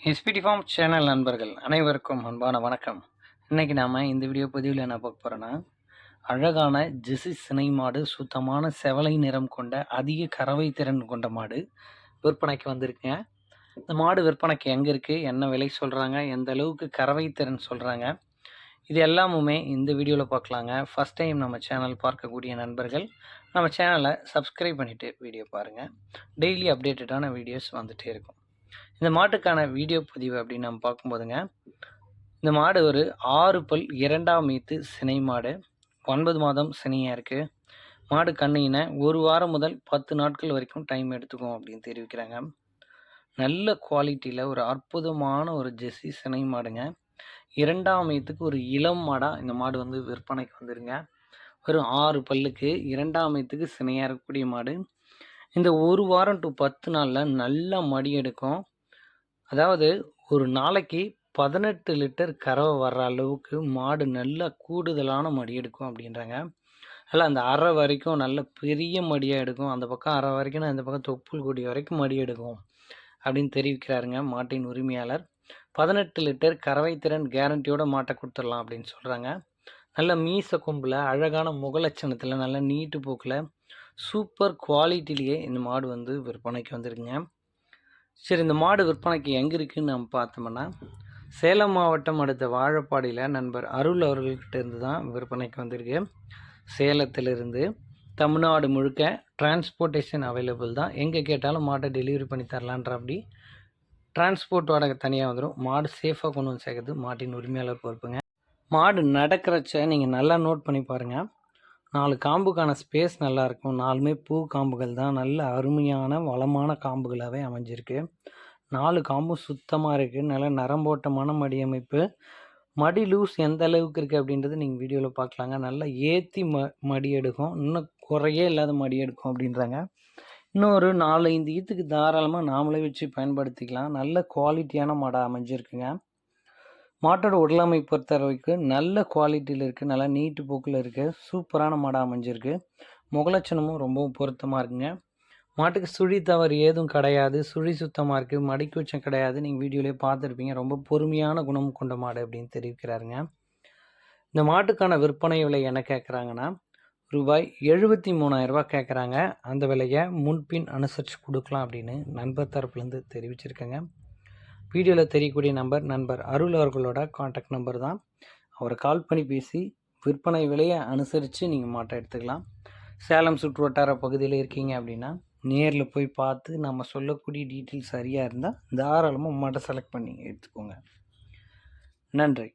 SPD form channel நண்பர்கள் அனைவருக்கும் அன்பான வணக்கம். இன்றைக்கி நாம் இந்த வீடியோ பதிவில் என்ன பார்க்க போகிறோன்னா அழகான ஜெசி சினை மாடு சுத்தமான செவலை நிறம் கொண்ட அதிக கறவை திறன் கொண்ட மாடு விற்பனைக்கு வந்திருக்குங்க. இந்த மாடு விற்பனைக்கு எங்கே இருக்குது என்ன விலை சொல்கிறாங்க எந்த அளவுக்கு கறவை திறன் சொல்கிறாங்க இது எல்லாமுமே இந்த வீடியோவில் பார்க்கலாங்க. ஃபஸ்ட் டைம் நம்ம சேனல் பார்க்கக்கூடிய நண்பர்கள் நம்ம சேனலை சப்ஸ்கிரைப் பண்ணிவிட்டு வீடியோ பாருங்கள் டெய்லி அப்டேட்டடான வீடியோஸ் வந்துகிட்டே இருக்கும். இந்த மாட்டுக்கான வீடியோ பதிவு அப்படின்னு நம்ம பார்க்கும்போதுங்க இந்த மாடு ஒரு ஆறு பல் இரண்டாம் மீத்து சினை மாடு. ஒன்பது மாதம் சினையாக இருக்குது மாடு கண்ணின ஒரு வாரம் முதல் பத்து நாட்கள் வரைக்கும் டைம் எடுத்துக்கும் அப்படின்னு தெரிவிக்கிறாங்க. நல்ல குவாலிட்டியில் ஒரு அற்புதமான ஒரு ஜெர்சி சினை மாடுங்க. இரண்டாம் மீத்துக்கு ஒரு இளம் மாடாக இந்த மாடு வந்து விற்பனைக்கு வந்துருங்க. வெறும் ஆறு பல்லுக்கு இரண்டாம் மீத்துக்கு சினையாக இருக்கக்கூடிய மாடு. இந்த ஒரு வாரம் டு பத்து நாளில் நல்லா மடி எடுக்கும். அதாவது ஒரு நாளைக்கு பதினெட்டு லிட்டர் கறவை வர்ற அளவுக்கு மாடு நல்லா கூடுதலான மடி எடுக்கும் அப்படின்றாங்க. அதில் அந்த அரை வரைக்கும் நல்ல பெரிய மடியாக எடுக்கும். அந்த பக்கம் அரை வரைக்கும் இந்த பக்கம் தொப்புள் கொடி வரைக்கும் மடி எடுக்கும் அப்படின்னு தெரிவிக்கிறாருங்க மாட்டின் உரிமையாளர். பதினெட்டு லிட்டர் கறவை திறன் கேரண்டியோட மாட்டை கொடுத்துடலாம் அப்படின்னு சொல்கிறாங்க நல்ல மீச கொம்பில் அழகான முகலட்சணத்தில் நல்ல நீட்டு போக்கில் சூப்பர் குவாலிட்டிலேயே இந்த மாடு வந்து விற்பனைக்கு வந்துருக்குங்க. சரி இந்த மாடு விற்பனைக்கு எங்கே இருக்குதுன்னு நம்ம பார்த்தோம்னா சேலம் மாவட்டம் அடுத்த வாழப்பாடியில் நண்பர் அருள் அவர்கள்கிட்ட இருந்து தான் விற்பனைக்கு வந்திருக்கு. சேலத்திலிருந்து தமிழ்நாடு முழுக்க டிரான்ஸ்போர்ட்டேஷன் அவைலபிள் தான். எங்கே கேட்டாலும் மாட்டை டெலிவரி பண்ணி தரலான்ற அப்படி டிரான்ஸ்போர்ட் வாடகை தனியாக வந்துடும் மாடு சேஃபாக கொண்டு வந்து சேர்க்குறது மாட்டின் உரிமையாளர் பொறுப்புங்க. மாடு நடக்கிறச்ச நீங்கள் நல்லா நோட் பண்ணி பாருங்கள் நாலு காம்புக்கான ஸ்பேஸ் நல்லாயிருக்கும் நாலுமே பூ காம்புகள் தான். நல்ல அருமையான வளமான காம்புகளாகவே அமைஞ்சிருக்கு. நாலு காம்பும் சுத்தமாக இருக்குது நல்ல நரம்போட்டமான மடி அமைப்பு மடி லூஸ் எந்த அளவுக்கு இருக்குது அப்படின்றது நீங்கள் வீடியோவில் பார்க்கலாங்க. நல்லா ஏற்றி ம மடி எடுக்கும். இன்னும் குறையே இல்லாத மடி எடுக்கும் அப்படின்றாங்க. இன்னும் ஒரு நாலு ஐந்து ஈத்துக்கு தாராளமாக நாமளே வச்சு பயன்படுத்திக்கலாம். நல்ல குவாலிட்டியான மாடாக அமைஞ்சிருக்குங்க. மாட்டோட உடலமை பொறுத்த அளவுக்கு நல்ல குவாலிட்டியில் இருக்குது நல்லா நீட்டு போக்கில் இருக்குது சூப்பரான மாடாக அமைஞ்சிருக்கு. முகலட்சணமும் ரொம்பவும் பொருத்தமாக இருக்குங்க. மாட்டுக்கு சுழி தவறு ஏதும் கிடையாது. சுழி சுத்தமாக இருக்குது மடிக்கூச்சம் கிடையாது. நீங்கள் வீடியோலேயே பார்த்துருப்பீங்க. ரொம்ப பொறுமையான குணம் கொண்ட மாடு அப்படின்னு தெரிவிக்கிறாருங்க. இந்த மாட்டுக்கான விற்பனை விலை என்ன கேட்குறாங்கன்னா ரூபாய் எழுபத்தி மூணாயிரரூபா கேட்குறாங்க அந்த விலையை முன்பின் அனுசரித்து கொடுக்கலாம் அப்படின்னு நண்பர் தரப்புலேருந்து தெரிவிச்சிருக்கேங்க. வீடியோவில் தெரியக்கூடிய நம்பர் நண்பர் அருள் அவர்களோட காண்டாக்ட் நம்பர் தான். அவரை கால் பண்ணி பேசி விற்பனை விலையை அனுசரித்து நீங்கள் மாட்டை எடுத்துக்கலாம். சேலம் சுற்று வட்டார பகுதியில் இருக்கீங்க அப்படின்னா நேரில் போய் பார்த்து நம்ம சொல்லக்கூடிய டீட்டெயில் சரியாக இருந்தால் தாராளமாக மாட்டை செலக்ட் பண்ணி எடுத்துக்கோங்க. நன்றி.